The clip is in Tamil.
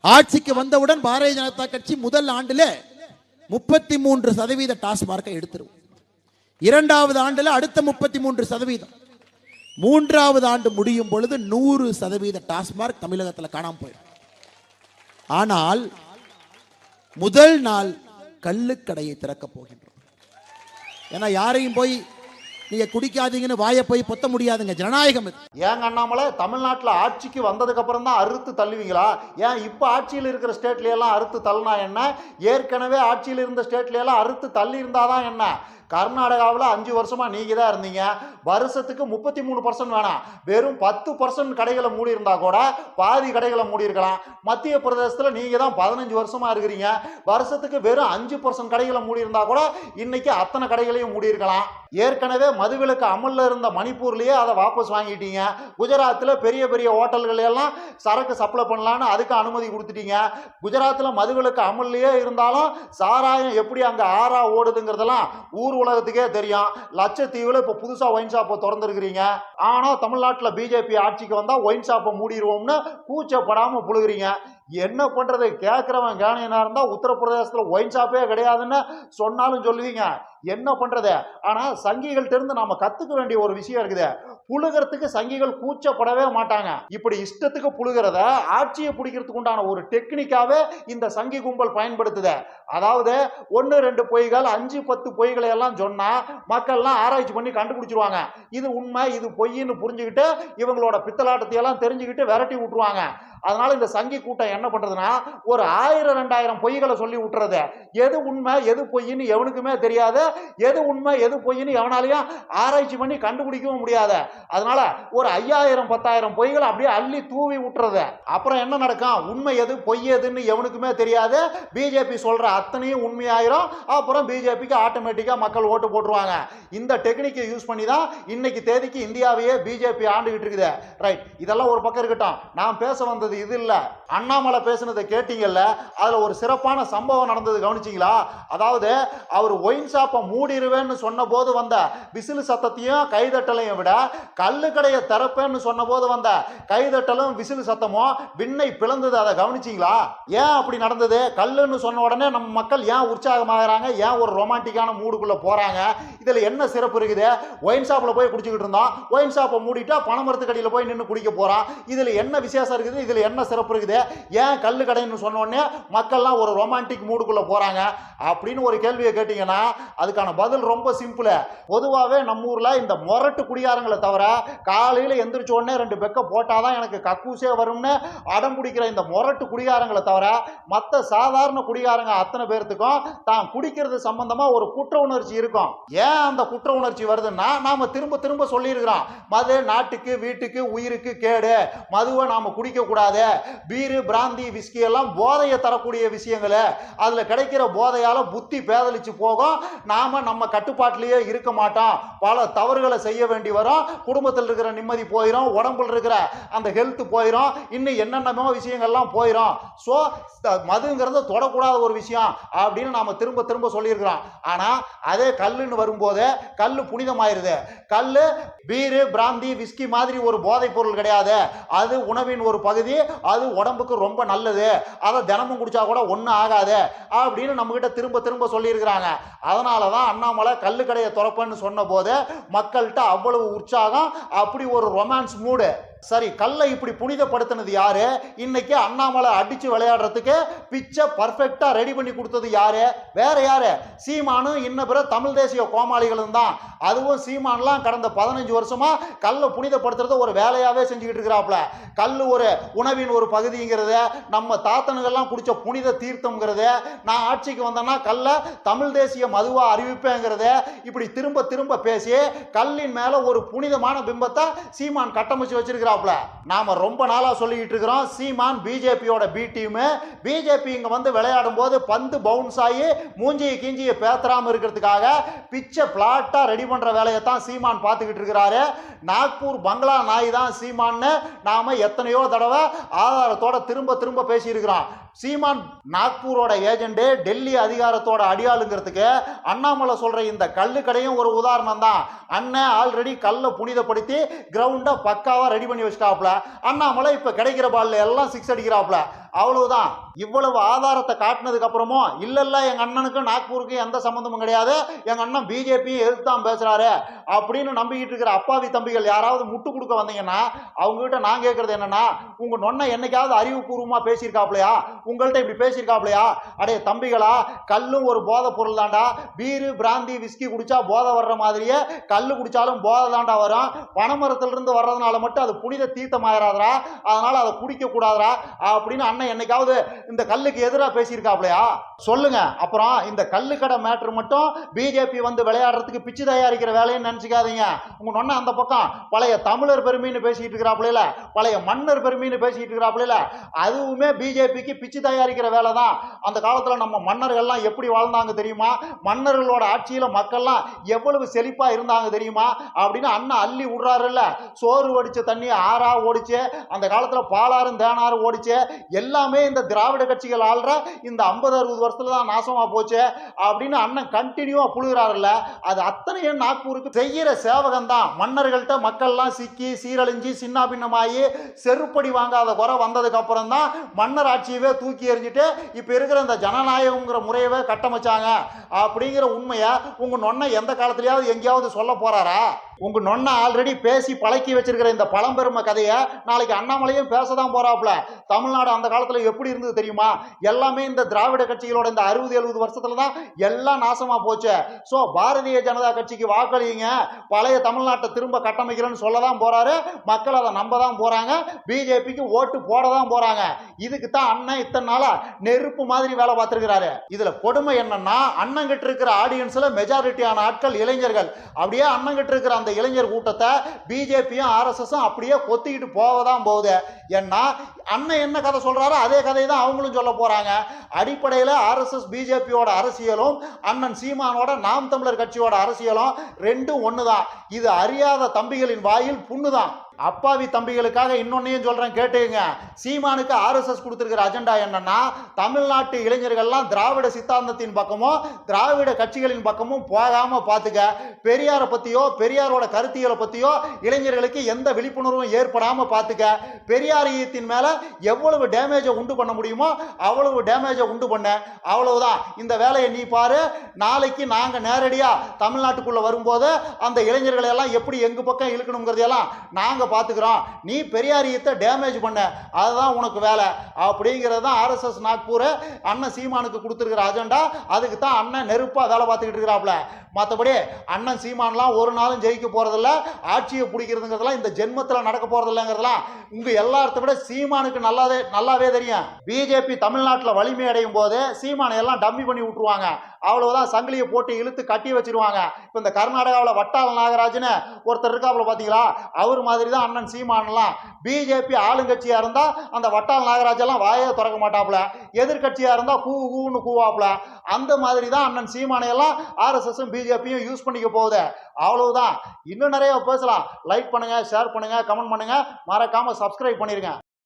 ஆட்சிக்கு வந்தவுடன் பாரதிய ஜனதா கட்சி முதல் ஆண்டுல முப்பத்தி மூன்று சதவீத டாஸ்மார்க்கை எடுத்துருவோம் இரண்டாவது ஆண்டுல அடுத்த முப்பத்தி மூன்று சதவீதம். மூன்றாவது ஆண்டு முடியும் பொழுது நூறு சதவீத டாஸ்மார்க் தமிழகத்தில் காணாம போயிடும். ஆனால் முதல் நாள் கள்ளுக்கடையை திறக்க போகின்றோம். ஏன்னா யாரையும் போய் நீங்க குடிக்காதீங்கன்னு வாயை போய் பொத்த முடியாதுங்க. ஜனநாயகம் இது. ஏங்க அண்ணாமலை தமிழ்நாட்டில் ஆட்சிக்கு வந்ததுக்கு அப்புறம் தான் அறுத்து தள்ளுவீங்களா? ஏன் இப்போ ஆட்சியில் இருக்கிற ஸ்டேட்ல எல்லாம் அறுத்து தள்ளினா என்ன? ஏற்கனவே ஆட்சியில் இருந்த ஸ்டேட்ல எல்லாம் அறுத்து தள்ளி இருந்தாதான் என்ன? கர்நாடகாவில் அஞ்சு வருஷமாக நீங்கள் தான் இருந்தீங்க. வருஷத்துக்கு முப்பத்தி மூணு பர்சன்ட் வேணாம். வெறும் பத்து பர்சன்ட் கடைகளை மூடி இருந்தால் கூட பாதி கடைகளை மூடி இருக்கலாம். மத்திய பிரதேசத்தில் நீங்கள் தான் பதினஞ்சு வருஷமாக இருக்கிறீங்க. வருஷத்துக்கு வெறும் அஞ்சு பர்சன்ட் கடைகளை மூடி இருந்தால் கூட இன்னைக்கு அத்தனை கடைகளையும் மூடி இருக்கலாம். ஏற்கனவே மதுவிலக்கு அமலில் இருந்த மணிப்பூர்லேயே அதை வாபஸ் வாங்கிட்டீங்க. குஜராத்தில் பெரிய பெரிய ஹோட்டல்கள் எல்லாம் சரக்கு சப்ளை பண்ணலான்னு அதுக்கு அனுமதி கொடுத்துட்டீங்க. குஜராத்தில் மதுவிலக்கு அமல்லையே இருந்தாலும் சாராயம் எப்படி அங்கே ஆறா ஓடுதுங்கிறதெல்லாம் ஊர் உலகத்துக்கே தெரியும். லட்சத்தீவில் இப்போ புதுசாக ஒயின் ஷாப்பை திறந்துருக்கிறீங்க. ஆனால் தமிழ்நாட்டில் பிஜேபி ஆட்சிக்கு வந்தால் ஒயின் ஷாப்பை மூடிடுவோம்னு கூச்சப்படாமல் புழுகிறீங்க. என்ன பண்ணுறது கேட்குறவன் கேனையனா இருந்தால் உத்தரப்பிரதேசத்தில் ஒயின் ஷாப்பே கிடையாதுன்னு சொன்னாலும் சொல்லுவீங்க. என்ன பண்ணுறது ஆனால் சங்கிகள்ட்ட இருந்து நாம கற்றுக்க வேண்டிய ஒரு விஷயம் இருக்குது. புழுகிறதுக்கு சங்கிகள் கூச்சப்படவே மாட்டாங்க. இப்படி இஷ்டத்துக்கு புழுகிறத ஆட்சியை பிடிக்கிறதுக்கு உண்டான ஒரு டெக்னிக்காவே இந்த சங்கி கும்பல் பயன்படுத்துது. அதாவது ஒன்று ரெண்டு பொய்கள் அஞ்சு பத்து பொய்களை எல்லாம் சொன்னா மக்கள்லாம் ஆராய்ச்சி பண்ணி கண்டுபிடிச்சிருவாங்க. இது உண்மை இது பொய்ன்னு புரிஞ்சுக்கிட்டு இவங்களோட பித்தலாட்டத்தை எல்லாம் தெரிஞ்சுக்கிட்டு விரட்டி விட்டுருவாங்க. அதனால இந்த சங்கி கூட்டம் என்ன பண்றதுன்னா ஒரு ஆயிரம் ரெண்டாயிரம் பொய்களை சொல்லி விட்டுறது. எது உண்மை எது பொய்ன்னு எவனுக்குமே தெரியாது எது உண்மை எது பொய்ன்னு எவனாலையும் ஆராய்ச்சி பண்ணி கண்டுபிடிக்கவும் முடியாது. அதனால ஒரு ஐயாயிரம் பத்தாயிரம் பொய்களை அப்படியே அள்ளி தூவி விட்டுறது. அப்புறம் என்ன நடக்கும்? உண்மை எது பொய் எதுன்னு எவனுக்குமே தெரியாது பிஜேபி சொல்ற அத்தனையும் உண்மையாயிரும். அப்புறம் பிஜேபிக்கு ஆட்டோமேட்டிக்கா மக்கள் ஓட்டு போட்டுருவாங்க. இந்த டெக்னிக்கை யூஸ் பண்ணி தான் இன்னைக்கு தேதிக்கு இந்தியாவையே பிஜேபி ஆண்டுகிட்டு இருக்குது. ரைட் இதெல்லாம் ஒரு பக்கம் இருக்கட்டும். நான் பேச வந்தது இது இல்லை. அண்ணாமலை பேசுனதை கேட்டீங்கல்ல அதில் ஒரு சிறப்பான சம்பவம் நடந்தது கவனிச்சிங்களா? அதாவது அவர் ஒயின் ஷாப்பை மூடிடுவேன்னு சொன்ன போது வந்த விசில் சத்தத்தையும் கைதட்டலையும் விட கல்லு கடையை திறப்பேன்னு சொன்ன போது வந்த கைதட்டலும் விசில் சத்தமும் விண்ணை பிளந்தது. அதை கவனிச்சிங்களா? ஏன் அப்படி நடந்தது? கல்லுன்னு சொன்ன உடனே நம்ம மக்கள் ஏன் உற்சாகமாகறாங்க? ஏன் ஒரு ரொமான்டிக்கான மூடுக்குள்ளே போகிறாங்க இதில் என்ன சிறப்பு இருக்குது? ஒயின் ஷாப்பில் போய் குடிச்சிக்கிட்டு இருந்தோம் ஒயின் ஷாப்பை மூடிட்டா பணமரத்து கடையில் போய் நின்று குடிக்க போகிறான் இதில் என்ன விசேஷம் இருக்குது? இதில் என்ன சிறப்பு இருக்குது ஏன் கல்லு கடைன்னு சொன்னோடனே மக்கள்லாம் ஒரு ரொமான்டிக் மூடுக்குள்ளே போகிறாங்க அப்படின்னு ஒரு கேள்வியை கேட்டிங்கன்னா அதுக்கான பதில் ரொம்ப சிம்பிளு பொதுவாகவே நம்ம ஊரில் இந்த முரட்டு குடிகாரங்களை தவிர காலையில் எந்திரிச்ச உடனே ரெண்டு போட்டால் தான் எனக்கு கக்கூசே வரும்னு அடம் பிடிக்கிற இந்த முரட்டு குடிகாரங்களை தவிர மற்ற சாதாரண குடிகாரங்க அத்தனை பேர்த்துக்கும் தான் குடிக்கிறது சம்பந்தமாக ஒரு குற்ற உணர்ச்சி இருக்கும். ஏன் அந்த குற்ற உணர்ச்சி வருதுன்னா நாம் திரும்ப திரும்ப சொல்லியிருக்கிறோம். மது நாட்டுக்கு வீட்டுக்கு உயிருக்கு கேடு. மதுவை நாம குடிக்கக்கூடாது. கூடாது பீரு பிராந்தி விஸ்கி எல்லாம் போதையை தரக்கூடிய விஷயங்களே. அதில் கிடைக்கிற போதையால் புத்தி பேதலிச்சு போகும். நாம் நம்ம கட்டுப்பாட்டிலேயே இருக்க மாட்டோம். பல தவறுகளை செய்ய வேண்டி வரும். குடும்பத்தில் இருக்கிற நிம்மதி போயிடும் உடம்புல இருக்கிற அந்த ஹெல்த் போயிடும் இன்னும் என்னென்னமோ விஷயங்கள்லாம் போயிடும் ஸோ மதுங்கிறது தொடக்கூடாத ஒரு விஷயம் அப்படின்னு நாம் திரும்ப திரும்ப சொல்லியிருக்கிறோம். ஆனால் அதே கல்லுன்னு வரும்போது கல் புனிதமாயிருது. கல் பீரு பிராந்தி விஸ்கி மாதிரி ஒரு போதைப் பொருள் கிடையாது. அது உணவின் ஒரு பகுதி அது உடம்புக்கு ரொம்ப நல்லது. அதை தினமும் குடிச்சா கூட ஒன்றும் ஆகாது. அப்படின்னு நம்மக்கிட்ட திரும்ப திரும்ப சொல்லியிருக்கிறாங்க. அதனால தான் அண்ணாமலை கல்லுக்கடையை திறப்பேன்னு சொன்ன போது மக்கள்கிட்ட அவ்வளவு உற்சாகம் அப்படி ஒரு ரொமான்ஸ் மூடு சரி கல்லை இப்படி புனிதப்படுத்தினது யாரு? இன்னைக்கு அண்ணாமலை அடிச்சு விளையாடுறதுக்கு பிச்சை பர்ஃபெக்டா ரெடி பண்ணி கொடுத்தது யாரு? வேற யாரு? சீமானும் இன்ன பிற தமிழ் தேசிய கோமாளிகளும் தான். அதுவும் சீமான்லாம் கடந்த பதினஞ்சு வருஷமா கல்லை புனிதப்படுத்துறத ஒரு வேலையாவே செஞ்சுக்கிட்டு இருக்கிறாப்ல கல் ஒரு உணவின் ஒரு பகுதிங்கிறத நம்ம தாத்தனுங்கெல்லாம் குடிச்ச புனித தீர்த்தம்ங்கிறத நான் ஆட்சிக்கு வந்தேன்னா கல்லை தமிழ் தேசிய மதுவா அறிவிப்பேங்கிறத இப்படி திரும்ப திரும்ப பேசி கல்லின் மேல ஒரு புனிதமான பிம்பத்தை சீமான் கட்டமைச்சு பாதுகாப்பில் நாம ரொம்ப நாளா சொல்லிக்கிட்டு இருக்கிறோம் சீமான் பிஜேபியோட பி டீமு பிஜேபி இங்கே வந்து விளையாடும் போது பந்து பவுன்ஸ் ஆகி மூஞ்சியை கீஞ்சியை பேத்தராம இருக்கிறதுக்காக பிச்சை பிளாட்டாக ரெடி பண்ற வேலையை தான் சீமான் பார்த்துக்கிட்டு இருக்கிறாரு நாக்பூர் பங்களா நாய் தான் சீமான்னு நாம எத்தனையோ தடவை ஆதாரத்தோட திரும்ப திரும்ப பேசியிருக்கிறோம். சீமான் நாக்பூரோட ஏஜென்ட் டெல்லி அதிகாரத்தோட அடியாளுங்கிறதுக்கு அண்ணாமலை சொல்ற இந்த கல்லு கடையும் ஒரு உதாரணம் தான். அண்ணன் ஆல்ரெடி கல்லை புனிதப்படுத்தி கிரவுண்டை பக்காவாக ரெடி பண்ணி வச்சிட்டாப்ல அண்ணாமலை இப்போ கிடைக்கிற பால்ல எல்லாம் சிக்ஸ் அடிக்கிறாப்ல அவ்வளவுதான். இவ்வளவு ஆதாரத்தை காட்டினதுக்கு அப்புறமும் இல்ல இல்ல எங்க அண்ணனுக்கும் நாக்பூருக்கும் எந்த சம்பந்தமும் கிடையாது. எங்க அண்ணன் பிஜேபியும் எதிர்த்தான் பேசுறாரு. அப்படின்னு நம்பிக்கிட்டு இருக்கிற அப்பாவி தம்பிகள் யாராவது முட்டு கொடுக்க வந்தீங்கன்னா அவங்க கிட்ட நான் கேட்கறது என்னன்னா உங்க நொண்ணை என்னைக்காவது அறிவுபூர்வமா பேசியிருக்காப்லையா? உங்கள்கிட்ட இப்படி பேசியிருக்காப்லையா? அடைய தம்பிகளா கல்லும் ஒரு போதை பொருள் தாண்டா பீரு பிராந்தி விஸ்கி குடிச்சா போதை வர்ற மாதிரியே கல் குடிச்சாலும் போதை தாண்டா வரும். பனைமரத்துல இருந்து வர்றதுனால மட்டும் அது புனித தீர்த்தமாயிராதரா அதனால அதை குடிக்க கூடாதரா அப்படின்னு அண்ணன் என்னைக்காவது இந்த கல்லுக்கு எதிராக பேசியிருக்காப்லையா? சொல்லுங்க. அப்புறம் இந்த கல்லுக்கடை மேட்ரு மட்டும் பிஜேபி வந்து விளையாடுறதுக்கு பிச்சு தயாரிக்கிற வேலைன்னு நினைச்சுக்காதீங்க. உங்க நொன்ன அந்த பக்கம் பழைய தமிழர் பெருமைன்னு பேசிக்கிட்டு இருக்கிறாப்புல பழைய மன்னர் பெருமைன்னு பேசிக்கிட்டு இருக்கிறாப்புல அதுவுமே பிஜேபிக்கு பிச்சு தயாரிக்கிற வேலை தான் அந்த காலத்தில் நம்ம மன்னர்கள்லாம் எப்படி வாழ்ந்தாங்க தெரியுமா? மன்னர்களோட ஆட்சியில் மக்கள்லாம் எவ்வளவு செழிப்பாக இருந்தாங்க தெரியுமா? அப்படின்னு அண்ணன் அள்ளி விடுறாருல்ல. சோறு வடிச்ச தண்ணி ஆறா ஓடிச்சு அந்த காலத்தில் பாலாறும் தேனாரும் ஓடிச்சு எல்லாமே இந்த திராவிட கட்சிகள் ஆள்ற இந்த ஐம்பது அறுபது வருஷத்துல தான் நாசமா போச்சு அப்படின்னு அண்ணன் கண்டினியூவா புழுகிறாருல்ல. அது அத்தனையும் நாக்பூருக்கு செய்யற சேவகம் தான் மன்னர்கள்ட்ட மக்கள்லாம் சிக்கி சீரழிஞ்சு சின்ன பின்னமாகி செருப்படி வாங்காத குறை வந்ததுக்கு அப்புறம் தான் மன்னர் ஆட்சியவே தூக்கி எறிஞ்சிட்டு இப்போ இருக்கிற இந்த ஜனநாயகங்கிற முறையவே கட்டமைச்சாங்க. அப்படிங்கிற உண்மையை உங்க நொண்ணை எந்த காலத்துலையாவது எங்கேயாவது சொல்ல போறாரா? உங்கள் நொண்ணை ஆல்ரெடி பேசி பழக்கி வச்சிருக்கிற இந்த பழம்பெருமை கதையை நாளைக்கு அண்ணாமலையும் பேச தான் போகிறாப்புல தமிழ்நாடு அந்த காலத்தில் எப்படி இருந்தது தெரியுமா? எல்லாமே இந்த திராவிட கட்சிகளோட இந்த அறுபது எழுபது வருஷத்துல தான் எல்லாம் நாசமாக போச்சு. ஸோ பாரதிய ஜனதா கட்சிக்கு வாக்களிங்க. பழைய தமிழ்நாட்டை திரும்ப கட்டமைக்கிறேன்னு சொல்ல தான் போகிறாரு மக்கள் அதை நம்ப தான் போகிறாங்க பிஜேபிக்கு ஓட்டு போட தான் போகிறாங்க இதுக்கு தான் அண்ணன் இத்தனை நாளாக நெருப்பு மாதிரி வேலை பார்த்துருக்கிறாரு. இதில் கொடுமை என்னன்னா அண்ணங்கிட்டு இருக்கிற ஆடியன்ஸில் மெஜாரிட்டியான ஆட்கள் இளைஞர்கள். அப்படியே அண்ணங்கிட்ட இருக்கிற அந்த இளைஞர் கூட்டத்தை பிஜேபியும் ஆர்எஸ்எஸும் அப்படியே கொத்திக்கிட்டு போக தான் போகுது. ஏன்னா அண்ணன் என்ன கதை சொல்கிறாரோ அதே கதையை தான் அவங்களும் சொல்ல போகிறாங்க அடிப்படையில் ஆர்எஸ்எஸ் பிஜேபியோட அரசியலும் அண்ணன் சீமானோட நாம் தமிழர் கட்சியோட அரசியலும் ரெண்டும் ஒன்று தான் இது அறியாத தம்பிகளின் வாயில் புண்ணு தான் அப்பாவி தம்பிகளுக்காக இன்னொன்னையும் சொல்றேன் கேட்டுங்க சீமானுக்கு ஆர்எஸ்எஸ் கொடுத்துருக்கிற அஜெண்டா என்னன்னா தமிழ்நாட்டு இளைஞர்கள்லாம் திராவிட சித்தாந்தத்தின் பக்கமும் திராவிட கட்சிகளின் பக்கமும் போகாம பார்த்துக்க பெரியாரை பத்தியோ பெரியாரோட கருத்தியலை பத்தியோ இளைஞர்களுக்கு எந்த விழிப்புணர்வும் ஏற்படாம பார்த்துக்க பெரியாரியத்தின் மேல எவ்வளவு டேமேஜை உண்டு பண்ண முடியுமோ அவ்வளவு டேமேஜை உண்டு பண்ண. அவ்வளவுதான். இந்த வேலையை நீ பாரு. நாளைக்கு நாங்க நேரடியா தமிழ்நாட்டுக்குள்ள வரும்போது அந்த இளைஞர்களை எல்லாம் எப்படி எங்க பக்கம் இழுக்கணுங்கிறதையெல்லாம் நாங்க பார்த்துக்கிறோம் நீ பெரியாரியத்தை டேமேஜ் பண்ண. அதுதான் உனக்கு வேலை. அப்படிங்கிறது தான் ஆர்எஸ்எஸ் நாக்பூர் அண்ணன் சீமானுக்கு கொடுத்துருக்கிற அஜெண்டா அதுக்கு தான் அண்ணன் நெருப்பா வேலை பார்த்துக்கிட்டு இருக்கிறாப்புல. மற்றபடி அண்ணன் சீமான்லாம் ஒரு நாளும் ஜெயிக்க போகிறதில்ல ஆட்சியை பிடிக்கிறதுங்கிறதுலாம் இந்த ஜென்மத்தில் நடக்க போகிறதில்லங்கிறதுலாம் உங்கள் எல்லாத்த விட சீமானுக்கு நல்லாவே நல்லாவே தெரியும். பிஜேபி தமிழ்நாட்டில் வலிமை அடையும் போது சீமானை எல்லாம் டம்மி பண்ணி விட்டுருவாங்க. அவ்வளவுதான் சங்கிலியை போட்டு இழுத்து கட்டி வச்சிருவாங்க. இப்போ இந்த கர்நாடகாவில் வட்டால நாகராஜன் ஒருத்தர் இருக்காப்புல பார்த்தீங்களா அவர் மாதிரி தான் அண்ணன் சீமானெல்லாம் பிஜேபி ஆளுங்கட்சியாக இருந்தால் அந்த வட்டால் நாகராஜெல்லாம் வாயே திறக்க மாட்டாப்புல எதிர்கட்சியாக இருந்தால் கூ கூன்னு கூவாப்புல அந்த மாதிரி தான் அண்ணன் சீமானையெல்லாம் ஆர்எஸ்எஸும் பிஜேபியும் யூஸ் பண்ணிக்க போகுது. அவ்வளவுதான். இன்னும் நிறைய பேசலாம். லைக் பண்ணுங்க ஷேர் பண்ணுங்க கமெண்ட் பண்ணுங்க. மறக்காமல் சப்ஸ்கிரைப் பண்ணிடுங்க